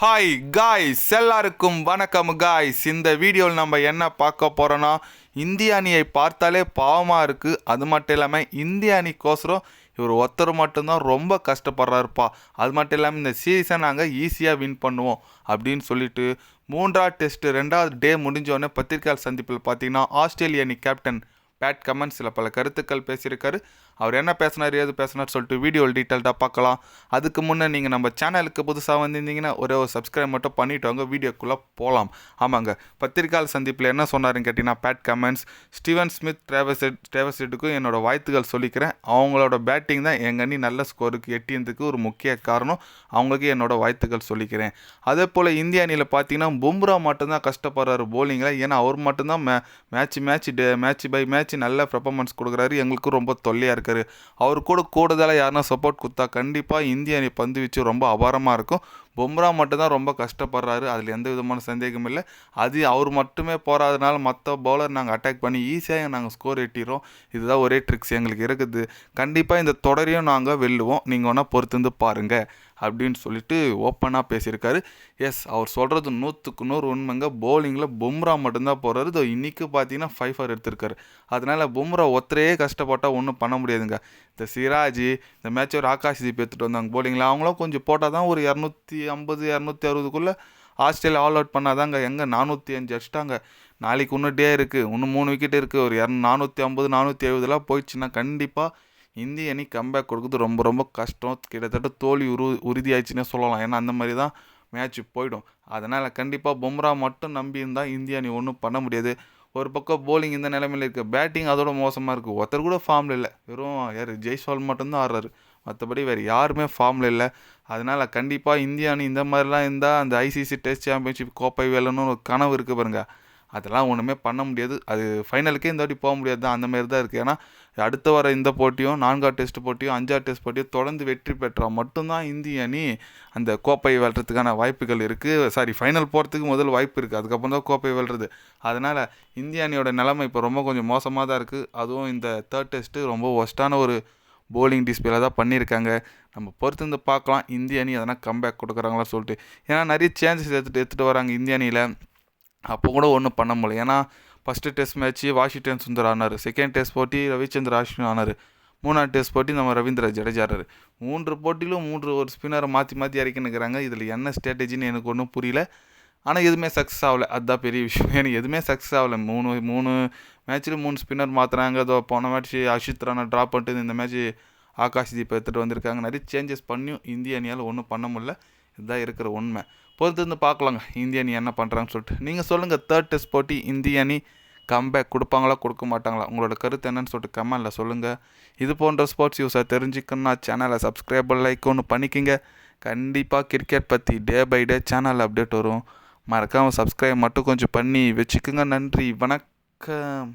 Hi guys எல்லாருக்கும் வணக்கம் guys இந்த வீடியோவில் நம்ம என்ன பார்க்க போகிறோன்னா இந்திய அணியை பார்த்தாலே பாவமாக இருக்குது அது மட்டும் இல்லாமல் இந்திய அணிக்கோசரம் இவர் ஒருத்தர் மட்டும்தான் ரொம்ப கஷ்டப்படுறாருப்பா. அது மட்டும் இல்லாமல் இந்த சீரீஸை நாங்கள் ஈஸியாக வின் பண்ணுவோம் அப்படின்னு சொல்லிட்டு மூன்றாவது டெஸ்ட்டு ரெண்டாவது டே முடிஞ்சோடனே பத்திரிகையாளர் சந்திப்பில் பார்த்தீங்கன்னா ஆஸ்திரேலிய அணி கேப்டன் பேட் கமெண்ட்ஸில் பல கருத்துக்கள் பேசியிருக்காரு. அவர் என்ன பேசினார் ஏது பேசினார் சொல்லிட்டு வீடியோ டீட்டெயில்டாக பார்க்கலாம். அதுக்கு முன்னே நீங்கள் நம்ம சேனலுக்கு புதுசாக வந்திருந்தீங்கன்னா ஒரே ஒரு சப்ஸ்கிரைப் மட்டும் பண்ணிவிட்டு வாங்க வீடியோக்குள்ளே போகலாம் ஆமாங்க பத்திரிகால் சந்திப்பில் என்ன சொன்னாருன்னு கேட்டிங்கன்னா Pat Cummins Steven Smith Travis Head ட்ரேவசெட்டுக்கும் என்னோடய வாழ்த்துக்கள் சொல்லிக்கிறேன். அவங்களோட பேட்டிங் தான் எங்கள் அணி நல்ல ஸ்கோருக்கு எட்டியதுக்கு ஒரு முக்கிய காரணம். அவங்களுக்கு என்னோட வாழ்த்துக்கள் சொல்லிக்கிறேன். அதே போல் இந்திய அணியில் பார்த்தீங்கன்னா பும்ரா மட்டும்தான் கஷ்டப்படுறாரு போலிங்கில் ஏன்னா அவர் மட்டும்தான் மே match match day match by match நல்ல பெர்ஃபார்மன்ஸ் கொடுக்குறாரு. எங்களுக்கும் ரொம்ப தொல்லையாக இருக்குது இருக்கார். அவர் கூட கூடுதலாக யாருன்னா சப்போர்ட் கொடுத்தா கண்டிப்பாக இந்திய அணி பந்து வீச்சு ரொம்ப அபாரமாக இருக்கும். பும்ரா மட்டும்தான் ரொம்ப கஷ்டப்படுறாரு. அதில் எந்த விதமான சந்தேகமும் இல்லை. அது அவர் மட்டுமே போகாதனால மற்ற பவுலர் நாங்கள் அட்டாக் பண்ணி ஈஸியாக நாங்கள் ஸ்கோர் எட்டிடுறோம். இதுதான் ஒரே ட்ரிக்ஸ் எங்களுக்கு இருக்குது. கண்டிப்பாக இந்த தொடரையும் நாங்கள் வெல்லுவோம். நீங்கள் வேணால் பொறுத்திருந்து பாருங்கள் அப்படின்னு சொல்லிட்டு ஓப்பனாக பேசியிருக்காரு. எஸ் அவர் சொல்கிறது நூற்றுக்கு நூறு உண்மைங்க. போலிங்கில் பும்ரா மட்டும்தான் போகிறாரு இதோ இன்றைக்கி பார்த்தீங்கன்னா ஃபைவ் ஃபர் எடுத்திருக்காரு. அதனால் பும்ரா ஒத்தரையே கஷ்டப்பட்டால் ஒன்றும் பண்ண முடியாதுங்க. இந்த சிராஜ் இந்த மேட்ச் ஒரு ஆகாஷ் தீப் எடுத்துகிட்டு வந்தாங்க போலிங்கில் அவங்களும் கொஞ்சம் போட்டால் தான் ஒரு இரநூத்தி ஐம்பது இரநூத்தி அறுபதுக்குள்ளே ஆஸ்திரேலியா ஆல் அவுட் பண்ணாதாங்க. எங்கே? நானூற்றி அஞ்சு அடிச்சிட்டாங்க. நாளைக்கு இன்னும் டே இருக்குது இன்னும் மூணு விக்கெட் இருக்குது ஒரு இரநூ நானூற்றி ஐம்பது நானூற்றி எழுபதுலாம் போயிடுச்சுன்னா கண்டிப்பாக இந்திய அணி கம்பேக் கொடுக்குறது ரொம்ப ரொம்ப கஷ்டம். கிட்டத்தட்ட தோல்வி உரு உறுதியாயிடுச்சுன்னே சொல்லலாம். ஏன்னா அந்த மாதிரி தான் மேட்ச் போயிடும். அதனால் கண்டிப்பாக பும்ரா மட்டும் நம்பி இருந்தால் இந்திய அணி ஒன்றும் பண்ண முடியாது. ஒரு பக்கம் போலிங் இந்த நிலைமையில் இருக்குது பேட்டிங் அதோட மோசமாக இருக்குது ஒருத்தர் கூட ஃபார்மில் இல்லை. வெறும் யார் ஜெய்ஸ்வால் மட்டும்தான் ஆடுறாரு. மற்றபடி வேறு யாருமே ஃபார்மில் இல்லை. அதனால் கண்டிப்பாக இந்திய அணி இந்த மாதிரிலாம் இருந்தால் அந்த ஐசிசி டெஸ்ட் சாம்பியன்ஷிப் கோப்பை வேலைன்னு ஒரு கனவு இருக்குது பாருங்கள் அதெல்லாம் ஒன்றுமே பண்ண முடியாது. அது ஃபைனலுக்கே இந்த வாட்டி போக முடியாது தான். அந்தமாரி தான் இருக்குது ஏன்னா அடுத்த வர இந்த போட்டியும் நான்காவது டெஸ்ட் போட்டியும் அஞ்சாவது டெஸ்ட் போட்டியும் தொடர்ந்து வெற்றி பெற்றால் மட்டும்தான் இந்திய அணி அந்த கோப்பை வெல்றதுக்கான வாய்ப்புகள் இருக்குது சாரி ஃபைனல் போகிறதுக்கு முதல் வாய்ப்பு இருக்குது அதுக்கப்புறம் தான் கோப்பை வெல்றது. அதனால் இந்திய அணியோட நிலைமை இப்போ ரொம்ப கொஞ்சம் மோசமாக தான் இருக்குது அதுவும் இந்த தேர்ட் டெஸ்ட்டு ரொம்ப ஒஸ்ட்டான ஒரு போலிங் டிஸ்பிளே தான் பண்ணியிருக்காங்க. நம்ம பொறுத்து இருந்து பார்க்கலாம். இந்திய அணி எதனா கம்பேக் கொடுக்குறாங்களா சொல்லிட்டு. ஏன்னா நிறைய சேஞ்சஸ் எடுத்துகிட்டு எடுத்துகிட்டு வராங்க இந்திய அணியில். அப்போ கூட ஒன்றும் பண்ண முடியல. ஏன்னா first test match Washington Sundar ஆனார். செகண்ட் டெஸ்ட் போட்டி ரவிச்சந்திர அஸ்வின் ஆனார். மூணாவது டெஸ்ட் போட்டி நம்ம ரவீந்திர ஜடேஜா மூன்று போட்டியிலும் மூன்று ஒரு ஸ்பின்னரை மாற்றி மாற்றி இறக்கினுக்கிறாங்க இதில் என்ன ஸ்ட்ராட்டஜின்னு எனக்கு ஒன்றும் புரியல. ஆனால் எதுவுமே சக்ஸஸ் ஆகலை. அதுதான் பெரிய விஷயம். எனக்கு எதுவுமே சக்ஸஸ் ஆகலை. மூணு மூணு மேட்ச்சில் மூணு ஸ்பின்னர் மாற்றுறாங்க அதோ போன மேட்ச் அஷித் ரானா ட்ராப் பண்ணிட்டு இந்த மேட்ச் ஆகாஷ் தீப் எடுத்துகிட்டு வந்திருக்காங்க. நிறைய சேஞ்சஸ் பண்ணியும் இந்திய அணியால் ஒன்றும் பண்ண முடியல. இதுதான் இருக்கிற உண்மை. பொறுத்து இருந்து பார்க்கலாங்க. இந்திய அணி என்ன பண்ணுறாங்கன்னு சொல்லிட்டு. நீங்கள் சொல்லுங்கள் தேர்ட் டெஸ்ட் போட்டி இந்திய அணி கம்பேக் கொடுப்பாங்களா கொடுக்க மாட்டாங்களா? உங்களோட கருத்து என்னன்னு சொல்லிட்டு கமெண்டில் சொல்லுங்கள் இது போன்ற ஸ்போர்ட்ஸ் யூஸை தெரிஞ்சுக்கணுன்னா சேனலை சப்ஸ்கிரைபர் லைக் ஒன்று பண்ணிக்கிங்க. கண்டிப்பாக கிரிக்கெட் பற்றி day by day channel update வரும். மறக்காமல் சப்ஸ்கிரைப் மட்டும் கொஞ்சம் பண்ணி வச்சுக்கோங்க. நன்றி வணக்கம்.